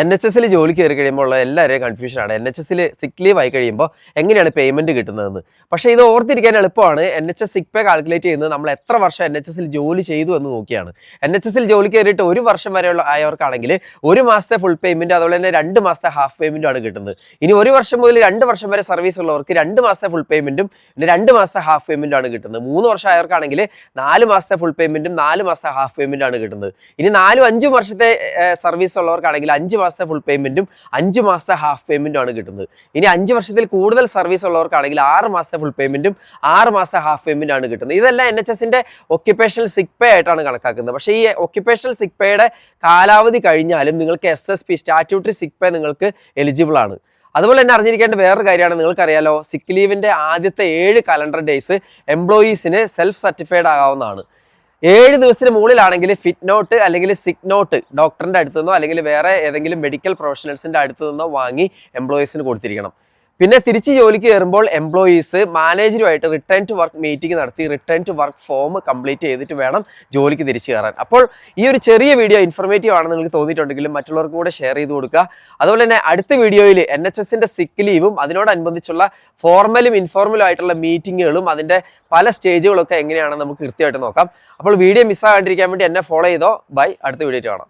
N H എസിൽ ജോലി കയറി കഴിയുമ്പോൾ ഉള്ള എല്ലാവരെയും കൺഫ്യൂഷനാണ് എൻ എച്ച് എസിൽ സിക്ക് ലീവ് ആയി കഴിയുമ്പോൾ എങ്ങനെയാണ് പേയ്മെന്റ് കിട്ടുന്നതെന്ന്. പക്ഷേ ഇത് ഓർത്തിരിക്കാൻ എളുപ്പമാണ്. എൻ എച്ച് എസ് സിക്ക് പേ കാൽക്കുലേറ്റ് ചെയ്യുന്നത് നമ്മൾ എത്ര വർഷം എൻ എച്ച് എസിൽ ജോലി ചെയ്തു എന്ന് നോക്കിയാണ്. എൻ എച്ച് എസിൽ ജോലി കയറിയിട്ട് ഒരു വർഷം വരെയുള്ള ആയവർക്കാണെങ്കിൽ ഒരു മാസത്തെ ഫുൾ പേയ്മെന്റ് അതുപോലെ തന്നെ രണ്ട് മാസത്തെ ഹാഫ് പേയ്മെന്റും ആണ് കിട്ടുന്നത്. ഇനി ഒരു വർഷം മുതൽ രണ്ട് വർഷം വരെ സർവീസ് ഉള്ളവർക്ക് രണ്ട് മാസത്തെ ഫുൾ പേയ്മെന്റും പിന്നെ രണ്ട് മാസത്തെ ഹാഫ് പേയ്മെന്റും ആണ് കിട്ടുന്നത്. മൂന്ന് വർഷം ആയവർക്കാണെങ്കിൽ നാല് മാസത്തെ ഫുൾ പേയ്മെന്റും നാല് മാസത്തെ ഹാഫ് പേയ്മെന്റും ആണ് കിട്ടുന്നത്. ഇനി നാലും അഞ്ചും വർഷത്തെ സർവീസ് ഉള്ളവർക്കാണെങ്കിൽ അഞ്ച് മാസത്തെ ഫുൾ പേയ്മെന്റും അഞ്ച് മാസത്തെ ഹാഫ് പേയ്മെന്റും ആണ് കിട്ടുന്നത്. ഇനി അഞ്ച് വർഷത്തിൽ കൂടുതൽ സർവീസ് ഉള്ളവർക്കാണെങ്കിൽ ആറ് മാസത്തെ ഫുൾ പേയ്മെന്റും ആറ് മാസത്തെ ഹാഫ് പേയ്മെന്റ് ആണ് കിട്ടുന്നത്. ഇതെല്ലാം എൻ എച്ച് എസിന്റെ ഒക്യുപ്പേഷണൽ സിക് പേ ആയിട്ടാണ് കണക്കാക്കുന്നത്. പക്ഷേ ഈ ഒക്യുപ്പേഷണൽ സിക് പേയുടെ കാലാവധി കഴിഞ്ഞാലും നിങ്ങൾക്ക് S S P statutory sick pay നിങ്ങൾക്ക് എലിജിബിൾ ആണ്. അതുപോലെ തന്നെ അറിഞ്ഞിരിക്കേണ്ട വേറൊരു കാര്യമാണ് നിങ്ങൾക്കറിയാലോ സിക്ക് ലീവിന്റെ ആദ്യത്തെ ഏഴ് കലണ്ടർ ഡേയ്സ് എംപ്ലോയീസിന് സെൽഫ് സർട്ടിഫൈഡ് ആകാവുന്നതാണ്. ഏഴ് ദിവസത്തിന് മുകളിലാണെങ്കിൽ ഫിറ്റ് നോട്ട് അല്ലെങ്കിൽ സിക് നോട്ട് ഡോക്ടറിന്റെ അടുത്ത് നിന്നോ അല്ലെങ്കിൽ വേറെ ഏതെങ്കിലും മെഡിക്കൽ പ്രൊഫഷണൽസിന്റെ അടുത്തു നിന്നോ വാങ്ങി എംപ്ലോയീസിന് കൊടുത്തിരിക്കണം. പിന്നെ തിരിച്ച് ജോലിക്ക് കയറുമ്പോൾ എംപ്ലോയീസ് മാനേജറുമായിട്ട് റിട്ടേൺ ടു വർക്ക് മീറ്റിംഗ് നടത്തി return to work form complete ചെയ്തിട്ട് വേണം ജോലിക്ക് തിരിച്ചു കയറാൻ. അപ്പോൾ ഈ ഒരു ചെറിയ വീഡിയോ ഇൻഫർമേറ്റീവ് ആണെന്ന് നിങ്ങൾക്ക് തോന്നിയിട്ടുണ്ടെങ്കിലും മറ്റുള്ളവർക്കും കൂടെ ഷെയർ ചെയ്ത് കൊടുക്കുക. അതുപോലെ തന്നെ അടുത്ത വീഡിയോയിൽ എൻ എച്ച് എസിന്റെ സിക്ക് ലീവും അതിനോടനുബന്ധിച്ചുള്ള ഫോർമലും ഇൻഫോർമലും ആയിട്ടുള്ള മീറ്റിങ്ങുകളും അതിന്റെ പല സ്റ്റേജുകളൊക്കെ എങ്ങനെയാണെന്ന് നമുക്ക് കൃത്യമായിട്ട് നോക്കാം. അപ്പോൾ വീഡിയോ മിസ്സാകാണ്ടിരിക്കാൻ വേണ്ടി എന്നെ ഫോളോ ചെയ്തോ. ബൈ അടുത്ത വീഡിയോ കാണാം.